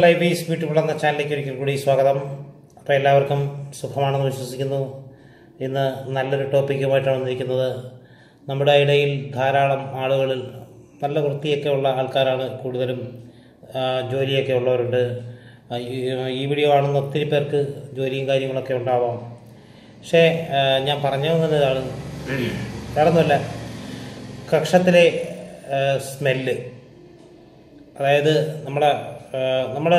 ലൈബീസ് beautiful എന്ന ചാനലിലേക്ക് ഒരിക്കൽ കൂടി സ്വാഗതം. അപ്പോൾ എല്ലാവർക്കും സുഖമാണെന്ന് വിശ്വസിക്കുന്നു. ഇന്ന് നല്ലൊരു ടോപ്പിക്കുമായിട്ടാണ് വന്നിരിക്കുന്നത്. നമ്മുടെ ഇടയിൽ ധാരാളം ആളുകളിൽ നല്ല വൃത്തിയൊക്കെ ഉള്ള ആൾക്കാരാണ് കൂടുതലും. ജോലിയൊക്കെ ഉള്ളവരുണ്ട്. ഈ- ഈ വീഡിയോ ആണെന്ന് ഒത്തിരി പേർക്ക് ജോലിയും കാര്യങ്ങളൊക്കെ ഉണ്ടാവാം. പക്ഷേ ഞാൻ പറഞ്ഞു വന്നതാണ് വേറൊന്നുമല്ല. കക്ഷത്തിലെ സ്മെല്ല്. അതായത് നമ്മളെ നമ്മൾ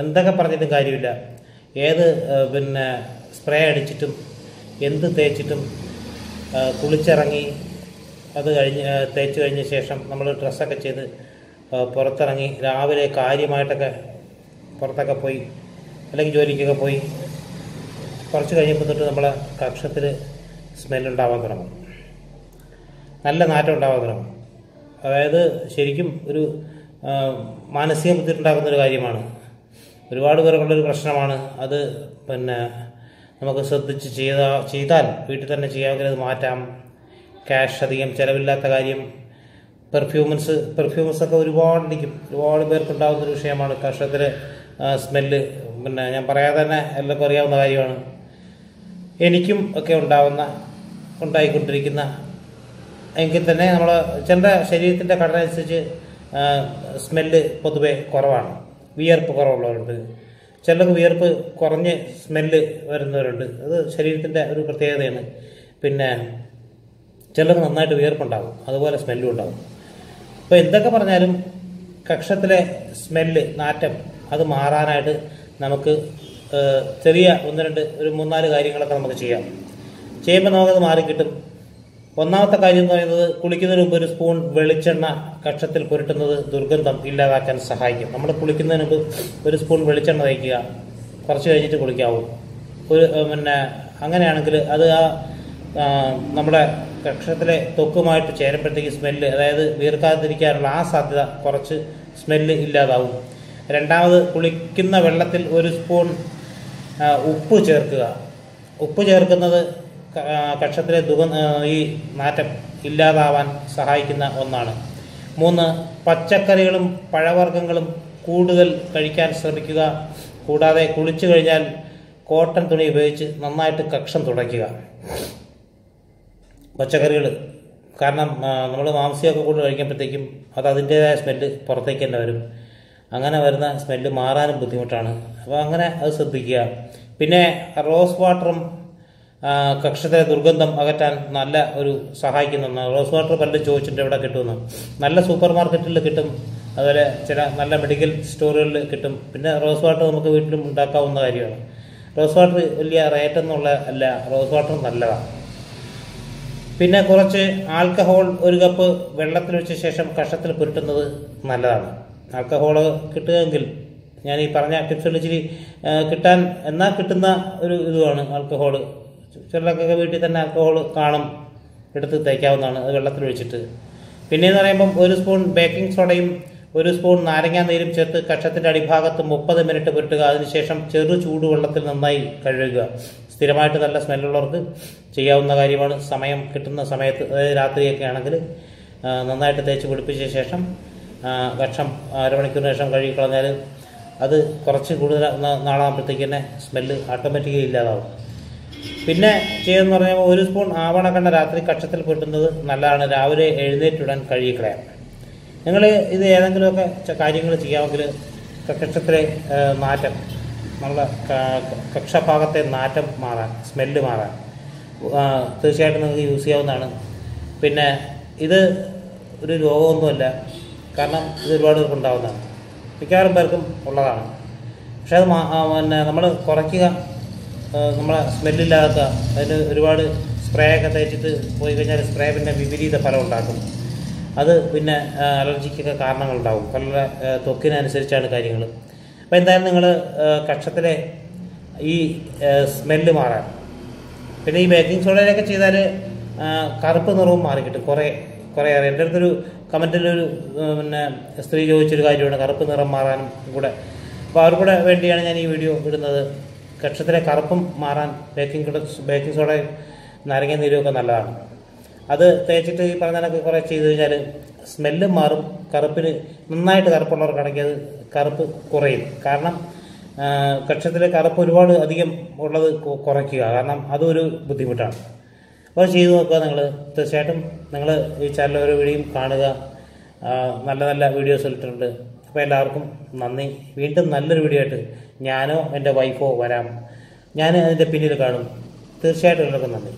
എന്തൊക്കെ പറഞ്ഞിട്ടും കാര്യമില്ല. ഏത് പിന്നെ സ്പ്രേ അടിച്ചിട്ടും എന്ത് തേച്ചിട്ടും കുളിച്ചിറങ്ങി അത് കഴിഞ്ഞ് തേച്ച് കഴിഞ്ഞ ശേഷം നമ്മൾ ഡ്രസ്സൊക്കെ ചെയ്ത് പുറത്തിറങ്ങി രാവിലെ കാര്യമായിട്ടൊക്കെ പുറത്തൊക്കെ പോയി അല്ലെങ്കിൽ ജോലിക്കൊക്കെ പോയി കുറച്ച് കഴിയുമ്പോൾ തൊട്ട് നമ്മളെ കക്ഷത്തിൽ സ്മെല്ലുണ്ടാവാൻ തുടങ്ങും. നല്ല നാറ്റം ഉണ്ടാവാൻ തുടങ്ങും. അതായത് ശരിക്കും ഒരു മാനസിക ബുദ്ധിമുട്ടുണ്ടാക്കുന്ന ഒരു കാര്യമാണ്. ഒരുപാട് പേർക്കുള്ളൊരു പ്രശ്നമാണ്. അത് പിന്നെ നമുക്ക് ശ്രദ്ധിച്ച് ചെയ്ത ചെയ്താൽ വീട്ടിൽ തന്നെ ചെയ്യാമെങ്കിൽ അത് മാറ്റാം. ക്യാഷ് അധികം ചിലവില്ലാത്ത കാര്യം. പെർഫ്യൂമൻസ് പെർഫ്യൂമൻസ് ഒക്കെ ഒരുപാട് ഇരിക്കും. ഒരുപാട് പേർക്കുണ്ടാകുന്ന ഒരു വിഷയമാണ് കർഷകത്തിൽ സ്മെല്ല്. പിന്നെ ഞാൻ പറയാതെ തന്നെ എല്ലാവർക്കും അറിയാവുന്ന കാര്യമാണ്. എനിക്കും ഒക്കെ ഉണ്ടാവുന്ന ഉണ്ടായിക്കൊണ്ടിരിക്കുന്ന എങ്കിൽ തന്നെ നമ്മൾ ചില ശരീരത്തിന്റെ ഘടന അനുസരിച്ച് സ്മെല്ല് പൊതുവെ കുറവാണ്. വിയർപ്പ് കുറവുള്ളവരുണ്ട്. ചിലർക്ക് വിയർപ്പ് കുറഞ്ഞ് സ്മെല്ല് വരുന്നവരുണ്ട്. അത് ശരീരത്തിന്റെ ഒരു പ്രത്യേകതയാണ്. പിന്നെ ചിലർക്ക് നന്നായിട്ട് വിയർപ്പുണ്ടാകും. അതുപോലെ സ്മെല്ലും ഉണ്ടാകും. അപ്പോൾ എന്തൊക്കെ പറഞ്ഞാലും കക്ഷത്തിലെ സ്മെല്ല് നാറ്റം അത് മാറാനായിട്ട് നമുക്ക് ചെറിയ ഒന്ന് രണ്ട് ഒരു മൂന്നാൽ കാര്യങ്ങളൊക്കെ നമുക്ക് ചെയ്യാം. ചെയ്യുമ്പോൾ നമുക്കത് മാറിക്കിട്ടും. ഒന്നാമത്തെ കാര്യം എന്ന് പറയുന്നത് കുളിക്കുന്നതിന് മുമ്പ് ഒരു സ്പൂൺ വെളിച്ചെണ്ണ കക്ഷത്തിൽ പുരട്ടുന്നത് ദുർഗന്ധം ഇല്ലാതാക്കാൻ സഹായിക്കും. നമ്മൾ കുളിക്കുന്നതിന് മുമ്പ് ഒരു സ്പൂൺ വെളിച്ചെണ്ണ തയ്ക്കുക കുറച്ച് കഴിഞ്ഞിട്ട് കുളിക്കാവൂ. ഒരു പിന്നെ അങ്ങനെയാണെങ്കിൽ അത് ആ നമ്മുടെ കക്ഷത്തിലെ തൊക്കുമായിട്ട് ചേരുമ്പോഴത്തേക്ക് സ്മെല്ല് അതായത് വീർക്കാതിരിക്കാനുള്ള ആ സാധ്യത കുറച്ച് സ്മെല്ല് ഇല്ലാതാവും. രണ്ടാമത് കുളിക്കുന്ന വെള്ളത്തിൽ ഒരു സ്പൂൺ ഉപ്പ് ചേർക്കുക. ഉപ്പ് ചേർക്കുന്നത് കക്ഷത്തിലെ ദുഗ ഈ നാറ്റം ഇല്ലാതാവാൻ സഹായിക്കുന്ന ഒന്നാണ്. മൂന്ന് പച്ചക്കറികളും പഴവർഗങ്ങളും കൂടുതൽ കഴിക്കാൻ ശ്രമിക്കുക. കൂടാതെ കുളിച്ചു കഴിഞ്ഞാൽ കോട്ടൺ തുണി ഉപയോഗിച്ച് നന്നായിട്ട് കക്ഷം തുടയ്ക്കുക. പച്ചക്കറികൾ കാരണം നമ്മൾ മാംസ്യമൊക്കെ കൂടുതൽ കഴിക്കുമ്പോഴത്തേക്കും അത് അതിന്റേതായ സ്മെല്ല് പുറത്തേക്ക് തന്നെ വരും. അങ്ങനെ വരുന്ന സ്മെല്ല് മാറാനും ബുദ്ധിമുട്ടാണ്. അപ്പോൾ അങ്ങനെ അത് ശ്രദ്ധിക്കുക. പിന്നെ റോസ് വാട്ടറും ആ, കക്ഷത്തിലെ ദുർഗന്ധം അകറ്റാൻ നല്ല ഒരു സഹായിക്കുന്ന. റോസ് വാട്ടർ പലരും ചോദിച്ചിട്ട് എവിടെ കിട്ടുമെന്ന്. നല്ല സൂപ്പർ മാർക്കറ്റിൽ കിട്ടും. അതുപോലെ ചില നല്ല മെഡിക്കൽ സ്റ്റോറുകളിൽ കിട്ടും. പിന്നെ റോസ് വാട്ടർ നമുക്ക് വീട്ടിലും ഉണ്ടാക്കാവുന്ന കാര്യമാണ്. റോസ് വാട്ടർ വലിയ റേറ്റ് എന്നുള്ള അല്ല റോസ് വാട്ടർ നല്ലതാണ് പിന്നെ കുറച്ച് ആൽക്കഹോൾ ഒരു കപ്പ് വെള്ളത്തിൽ വെച്ച ശേഷം കഷത്തിൽ പുരട്ടുന്നത് നല്ലതാണ്. ആൽക്കഹോൾ കിട്ടുകയെങ്കിൽ ഞാൻ ഈ പറഞ്ഞ ടിപ്സുകൾ ഇച്ചിരി കിട്ടാൻ എന്നാൽ കിട്ടുന്ന ഒരു ഇതുമാണ് ആൽക്കഹോൾ ചിലർക്കൊക്കെ വീട്ടിൽ തന്നെ ആൽക്കഹോൾ കാണും. എടുത്ത് തേക്കാവുന്നതാണ്. അത് വെള്ളത്തിൽ ഒഴിച്ചിട്ട്. പിന്നെയെന്ന് പറയുമ്പം ഒരു സ്പൂൺ ബേക്കിംഗ് സോഡയും ഒരു സ്പൂൺ നാരങ്ങാ നീരും ചേർത്ത് കക്ഷത്തിന്റെ അടിഭാഗത്ത് മുപ്പത് മിനിറ്റ് പുരട്ടുക. അതിനുശേഷം ചെറു ചൂടുവെള്ളത്തിൽ നന്നായി കഴുകുക. സ്ഥിരമായിട്ട് നല്ല സ്മെല്ലുള്ളവർക്ക് ചെയ്യാവുന്ന കാര്യമാണ്. സമയം കിട്ടുന്ന സമയത്ത് അതായത് രാത്രിയൊക്കെ ആണെങ്കിൽ നന്നായിട്ട് തേച്ച് പിടിപ്പിച്ച ശേഷം കക്ഷം അരമണിക്കൂറിന് ശേഷം കഴുകിക്കളഞ്ഞാൽ അത് കുറച്ച് കൂടുതൽ നാളാകുമ്പോഴത്തേക്ക് തന്നെ സ്മെല്ല് ഓട്ടോമാറ്റിക്കലി ഇല്ലാതാവും. പിന്നെ ചെയ്യുന്ന പറഞ്ഞാൽ ഒരു സ്പൂൺ ആവണക്കണ്ണ രാത്രി കക്ഷത്തിൽ കിട്ടുന്നത് നല്ലതാണ്. രാവിലെ എഴുന്നേറ്റിടാൻ കഴിയിക്കളയാം നിങ്ങൾ ഇത് ഏതെങ്കിലുമൊക്കെ കാര്യങ്ങൾ ചെയ്യാമെങ്കിൽ കക്ഷത്തിലെ നാറ്റം നല്ല കക്ഷഭാഗത്തെ നാറ്റം മാറാൻ സ്മെല്ല് മാറാൻ തീർച്ചയായിട്ടും നിങ്ങൾക്ക് യൂസ് ചെയ്യാവുന്നതാണ്. പിന്നെ ഇത് ഒരു രോഗമൊന്നുമല്ല. കാരണം ഇത് ഒരുപാട് പേർക്ക് ഉണ്ടാവുന്നതാണ്. മിക്കവാറും പേർക്കും ഉള്ളതാണ്. പക്ഷേ അത് പിന്നെ നമ്മൾ കുറയ്ക്കുക നമ്മളെ സ്മെല്ലില്ലാത്ത അതിന് ഒരുപാട് സ്പ്രേ ഒക്കെ തേച്ചിട്ട് പോയി കഴിഞ്ഞാൽ സ്പ്രേ പിന്നെ വിപരീത ഫലം ഉണ്ടാക്കും. അത് പിന്നെ അലർജിക്കൊക്കെ കാരണങ്ങളുണ്ടാവും. പല തൊക്കിനനുസരിച്ചാണ് കാര്യങ്ങൾ അപ്പോൾ എന്തായാലും നിങ്ങൾ കക്ഷത്തിലെ ഈ സ്മെല്ല് മാറാൻ. പിന്നെ ഈ ബേക്കിംഗ് സോഡയിലൊക്കെ ചെയ്താൽ കറുപ്പ് നിറവും മാറി കിട്ടും കുറേ കുറേ അറിയാം. എന്റെ അടുത്തൊരു കമന്റിലൊരു പിന്നെ സ്ത്രീ ചോദിച്ചൊരു കാര്യമാണ്. കറുപ്പ് നിറം മാറാനും കൂടെ. അപ്പോൾ അവർ കൂടെ വേണ്ടിയാണ് ഞാൻ ഈ വീഡിയോ ഇടുന്നത്. കക്ഷത്തിലെ കറുപ്പും മാറാൻ ബേക്കിംഗ് ബേക്കിംഗ് സോഡ നാരങ്ങ നീരുമൊക്കെ നല്ലതാണ്. അത് തേച്ചിട്ട് ഈ പറഞ്ഞ കണക്ക് കുറേ ചെയ്ത് കഴിഞ്ഞാൽ സ്മെല്ലും മാറും. കറുപ്പിന് നന്നായിട്ട് കറുപ്പുള്ളവർക്കാണെങ്കിൽ അത് കറുപ്പ് കുറയും. കാരണം കക്ഷത്തിലെ കറുപ്പ് ഒരുപാട് അധികം ഉള്ളത് കുറയ്ക്കുക. കാരണം അതൊരു ബുദ്ധിമുട്ടാണ്. അപ്പോൾ ചെയ്തു നോക്കുക നിങ്ങൾ തീർച്ചയായിട്ടും നിങ്ങൾ ഈ ചാനൽ ഓരോ വീഡിയോയും കാണുക. നല്ല നല്ല വീഡിയോസ് ഇട്ടിട്ടുണ്ട്. അപ്പോൾ എല്ലാവർക്കും നന്ദി. വീണ്ടും നല്ലൊരു വീഡിയോ ആയിട്ട് ഞാനോ എന്റെ വൈഫോ വരാം. ഞാൻ അതിന്റെ പിന്നിൽ കാണും. തീർച്ചയായിട്ടും എല്ലാവർക്കും നന്ദി.